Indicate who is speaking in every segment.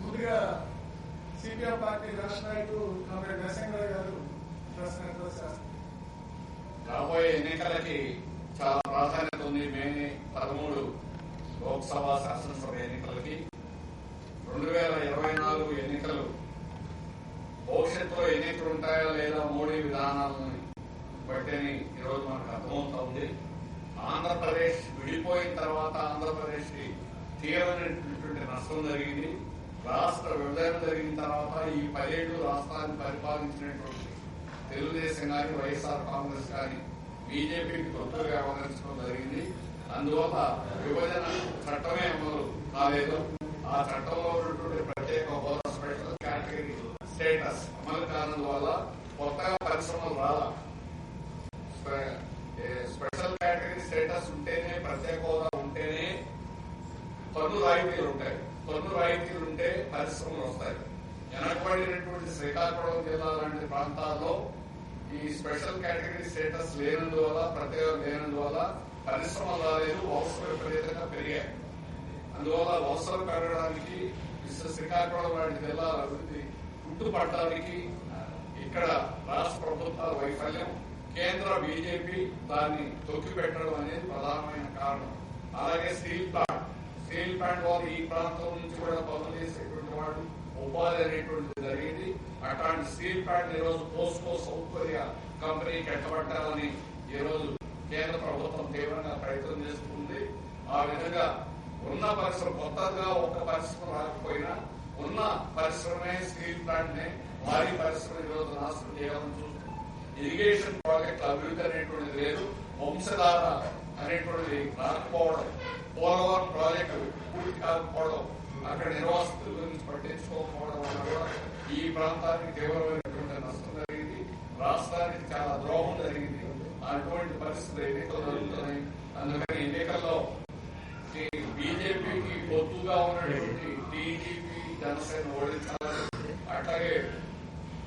Speaker 1: ముందుగా CPM party రాష్ట్ర నాయకుడు కామ్రేడ్ నరసింహరావు గారు
Speaker 2: రాబోయే ఎన్నికలకి చాలా ప్రాధాన్యత ఉంది మే పదమూడు లోక్సభ శాసనసభ ఎన్నికలకి. రెండు వేల ఇరవై నాలుగు ఎన్నికలు భవిష్యత్తులో ఎన్నికలు ఉంటాయా లేదా మోడీ విధానాలని బట్టని ఈరోజు మనకు అర్థమవుతోంది ఆంధ్రప్రదేశ్ విడిపోయిన తర్వాత ఆంధ్రప్రదేశ్కి తీవ్రమైనటువంటి నష్టం జరిగింది. రాష్ట్ర విభజన జరిగిన తర్వాత ఈ పదేళ్ళు రాష్ట్రాన్ని పరిపాలించినటువంటి తెలుగుదేశం కానీ వైఎస్ఆర్ కాంగ్రెస్ కానీ బీజేపీకి తొత్తుగా వ్యవహరించడం జరిగింది. అందువల్ల విభజన చట్టమే అమలు కాలేదు. ఆ చట్టంలో ఉన్నటువంటి ప్రత్యేక హోదా స్పెషల్ కేటగిరీ స్టేటస్. అమలు కానందువల్ల కొత్తగా పరిశ్రమలు రాలా? స్పెషల్ కేటగిరీ స్టేటస్ ఉంటేనే ప్రత్యేక హోదా ఉంటేనే పన్ను రాయితీలు ఉంటాయి. పన్ను రాయితీలు ఉంటే పరిశ్రమలు వస్తాయి. వెనకబడినటువంటి శ్రీకాకుళం జిల్లా లాంటి ప్రాంతాల్లో ఈ స్పెషల్ కేటగిరీ స్టేటస్ లేనందువల్ల ప్రత్యేక లేనందువల్ల పరిశ్రమలు రాలేదు అవసరం విపరీతంగా పెరిగాయి. అందువల్ల అవసరం పెరగడానికి శ్రీకాకుళం లాంటి జిల్లాల అభివృద్ధి పుట్టుపడడానికి ఇక్కడ రాష్ట్ర ప్రభుత్వాల వైఫల్యం కేంద్ర బీజేపీ దాన్ని తొక్కిపెట్టడం అనేది ప్రధానమైన కారణం. అలాగే స్టీల్ ప్లాంట్. స్టీల్ ప్లాంట్ వాళ్ళు ఈ ప్రాంతం నుంచి కూడా పనులు చేసేటువంటి వాళ్ళు ఉపాధి అనేటువంటిది జరిగింది. అట్లాంటి స్టీల్ ప్లాంట్ ఈ రోజు పోస్కో సౌత్ కొరియా కంపెనీకి ఎట్టబట్టాలని ఈ రోజు కేంద్ర ప్రభుత్వం తీవ్రంగా ప్రయత్నం చేస్తుంది. ఆ విధంగా ఉన్న పరిశ్రమ కొత్తగా ఒక పరిశ్రమ రాకపోయినా ఉన్న పరిశ్రమే స్టీల్ ప్లాంట్ని భారీ పరిశ్రమ ఈరోజు నాశనం చేయాలని చూస్తుంది. ఇరిగేషన్ ప్రాజెక్టు అభివృద్ధి అనేటువంటిది లేదు వంశధార అనేటువంటిది రాకపోవడం పోలవరం ప్రాజెక్టు పూర్తి కాకపోవడం అక్కడ నిర్వాసితుల గురించి పట్టించుకోకపోవడం వల్ల కూడా ఈ ప్రాంతానికి తీవ్రమైనటువంటి నష్టం జరిగింది. రాష్ట్రానికి చాలా ద్రోహం జరిగింది. అటువంటి పరిస్థితులు ఎన్నికలు జరుగుతున్నాయి. అందుకని ఎన్నికల్లో బీజేపీకి పొత్తుగా ఉన్నటువంటి టీడీపీ జనసేన ఓడించాలని అట్లాగే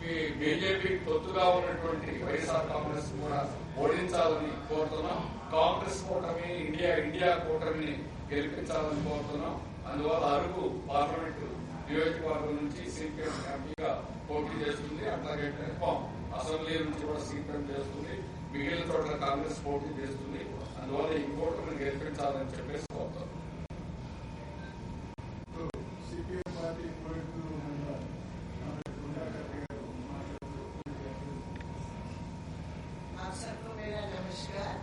Speaker 2: ఈ బీజేపీ పొత్తుగా ఉన్నటువంటి వైఎస్ఆర్ కాంగ్రెస్ కూడా ఓడించాలని కోరుతున్నాం. కాంగ్రెస్ కూటమి ఇండియా ఇండియా కూటమిని గెలిపించాలని కోరుతున్నాం. అందువల్ల అరకు పార్లమెంట్ నియోజకవర్గం నుంచి సిపిఎం ఎంపీగా పోటీ చేస్తుంది. అట్లాగే టెలికాం అసెంబ్లీ నుంచి కూడా సిపిఎం చేస్తుంది. మిగిలిన చోట్ల కాంగ్రెస్ పోటీ చేస్తుంది. అందువల్ల ఈ కూటమిని గెలిపించాలని చెప్పేసి కోరుతున్నాం.
Speaker 3: नमस्कार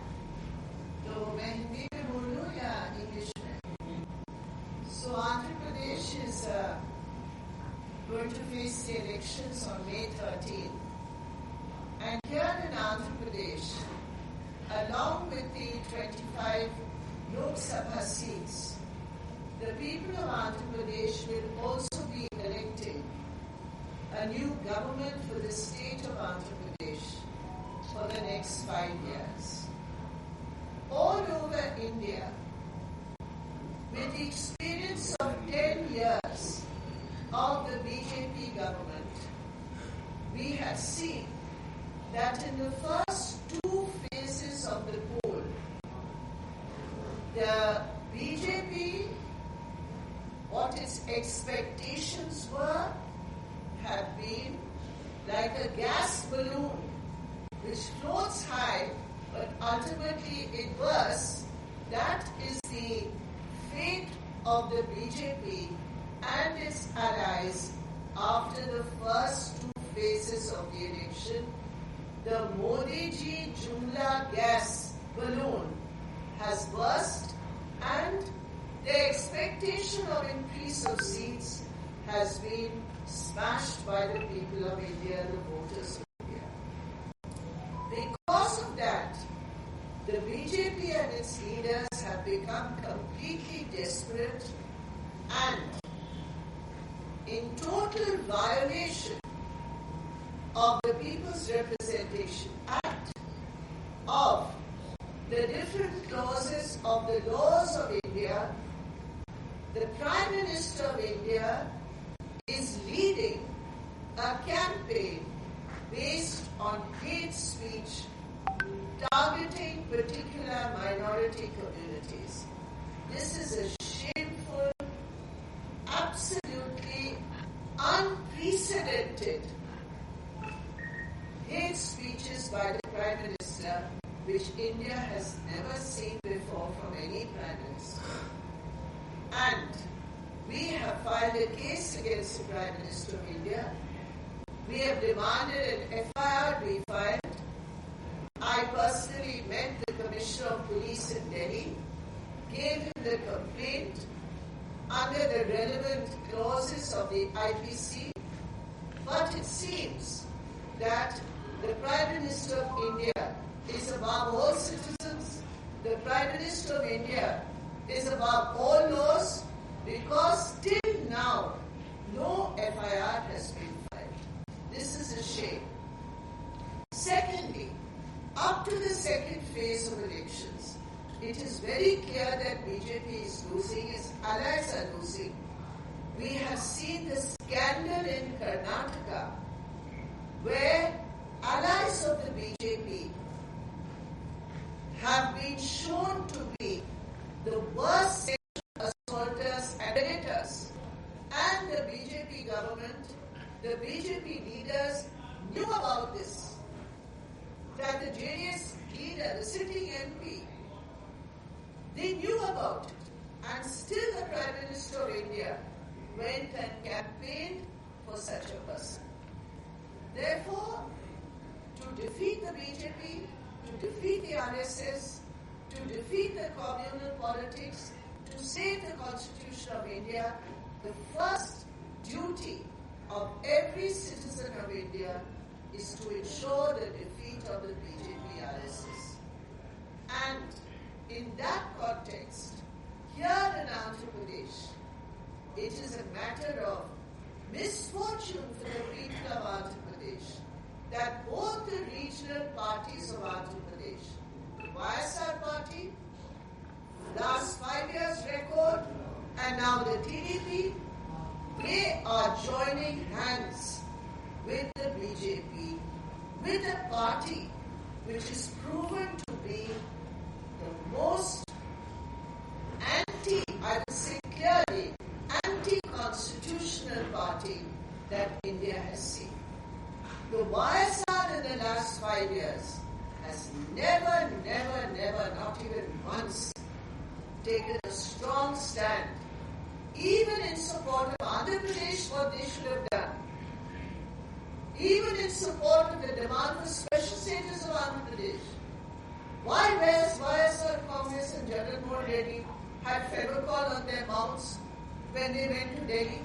Speaker 3: तो मैं हिंदी में बोलूं या इंग्लिश में सो Andhra Pradesh is going to face the elections on May 13th. And here in Andhra Pradesh, along with the 25 Lok Sabha seats, the people of Andhra Pradesh will also be electing a new government for the state of Andhra Pradesh for the next five years. All over India, with the experience of 10 years of the BJP government, we have seen that in the first two phases of the poll, the BJP, what its expectations were, have been like a gas balloon which floats high, but ultimately it bursts. That is the fate of the BJP and its allies after the first two phases of the election. The Modi ji Jumla gas balloon has burst and the expectation of increase of seats has been smashed by the people of India, the voters the BJP and its leaders have become completely desperate and in total violation of the People's Representation Act, of the different clauses of the laws of India, the Prime Minister of India is leading a campaign based on hate speech targeting particular minority communities. This is a shameful, absolutely unprecedented hate speeches by the Prime Minister, which India has never seen before from any Prime Minister. And we have filed a case against the Prime Minister of India. We have demanded an FIR be filed. I personally met the Commissioner of Police in Delhi, gave him the complaint under the relevant clauses of the IPC, but it seems that the Prime Minister of India is above all citizens. The Prime Minister of India is above all laws because till now no FIR has been filed. This is a shame. Secondly, up to the second phase of elections, it is very clear that BJP is losing, its allies are losing. We have seen the scandal in Karnataka where allies of the BJP have been shown to be the worst assaulters and predators. And the BJP government, the BJP leaders knew about this. That the JDS leader, the sitting MP, they knew about it. And still the Prime Minister of India went and campaigned for such a person. Therefore, to defeat the BJP, to defeat the RSS, to defeat the communal politics, to save the Constitution of India, the first duty of every citizen of India is to ensure the defeat of the BJP RSS. And in that context, here in Andhra Pradesh, it is a matter of misfortune for the people of Andhra Pradesh that both the regional parties of Andhra Pradesh, the YSR party, last five years record, and now the TDP, they are joining hands with the BJP, with a party which is proven to be the most anti, I would say clearly, anti-constitutional party that India has seen. The YSR in the last five years has never, never, never, not even once, taken a strong stand, even in support of Andhra Pradesh, what they should have done, even in support of the demand for special status of Andhra Pradesh. Why Mohan Reddy had Fevicol on their mouths when they went to Delhi?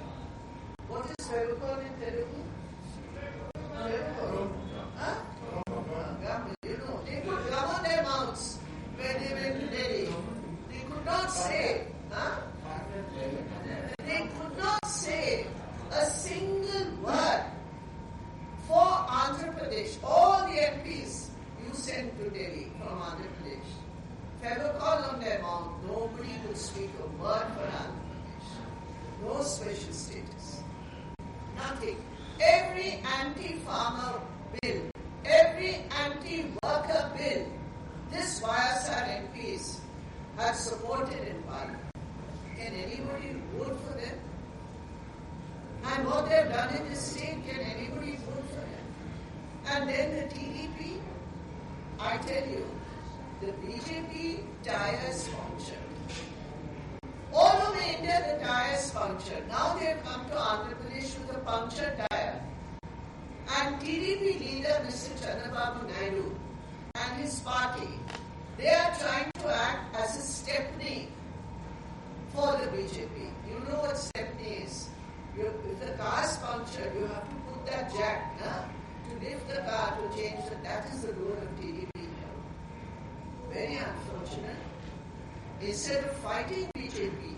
Speaker 3: What is Fevicol in Telugu? Fevicol. Huh? Gum, You know, they put gum on their mouths when they went to Delhi. They could not say, huh? They could not say a single word for Andhra Pradesh. All the MPs you sent to Delhi from Andhra Pradesh. Fevicol on their mouth, nobody would speak a word for Andhra Pradesh. No special status. Nothing. Every anti-farmer bill, every anti-worker bill, this YSR MPs have supported in Parliament. Can anybody vote for them? And what they've done in state, can anybody vote for them? And then the TDP, I tell you, the BJP tires function. All over India, the tires puncture. Now they have come to Andhra Pradesh with a punctured tire. And TDP leader, Mr. Chandrababu Naidu, and his party, they are trying to act as a stepney for the BJP. You know what stepney is. You, if the car is punctured, you have to put that jack huh, to lift the car to change it. That is the role of TDP. Very unfortunate. Instead of fighting BJP,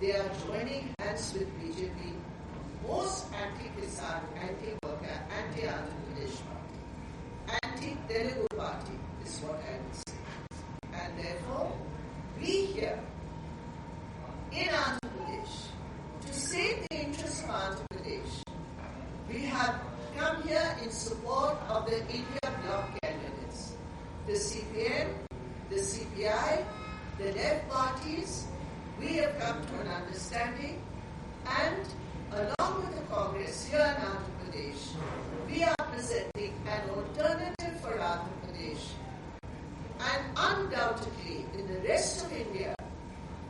Speaker 3: they are joining hands with BJP, most anti-Kisan, anti-worker, anti-Andhra Pradesh party, anti-Telugu party is what I would say and therefore we here in Andhra Pradesh to save the interests of Andhra Pradesh. We have come here in support of the India bloc candidates, the CPM, the CPI, the left parties. We have come to an understanding and along with the Congress here in Andhra Pradesh, we are presenting an alternative and undoubtedly, in the rest of India,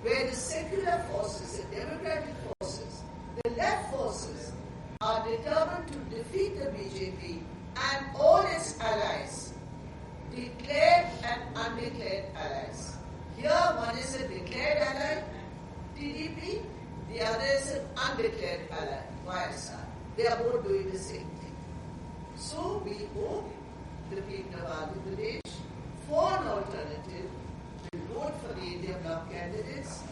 Speaker 3: where the secular forces, the democratic forces, the left forces are determined to defeat the BJP and all its allies, declared and undeclared allies. Here, one is a declared ally, TDP, the other is an undeclared ally, YSR. They are both doing the same thing. So, we hope the people of Andhra Pradesh for an alternative to vote for the India Bloc candidates.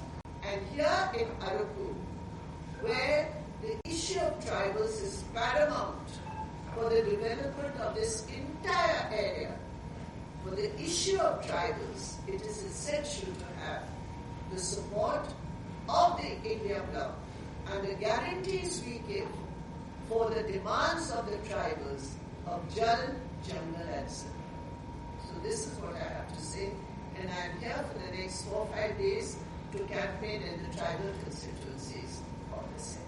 Speaker 3: And here in Araku, where the issue of tribals is paramount for the development of this entire area, for the issue of tribals, it is essential to have the support of the India Bloc and the guarantees we give for the demands of the tribals of Jal, Jungle and Sun this is what I have to say. And I'm here for the next four or five days to campaign in the tribal constituencies for the same.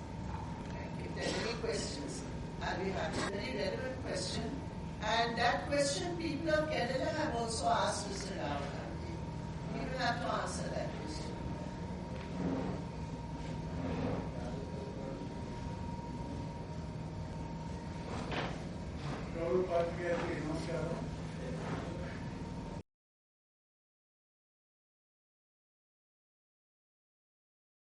Speaker 3: If there are any questions, I'll be happy. Very relevant question. And that question people of Kerala have also asked Mr. Rahul Gandhi. He will have to answer that question.
Speaker 1: Rahul Gandhi,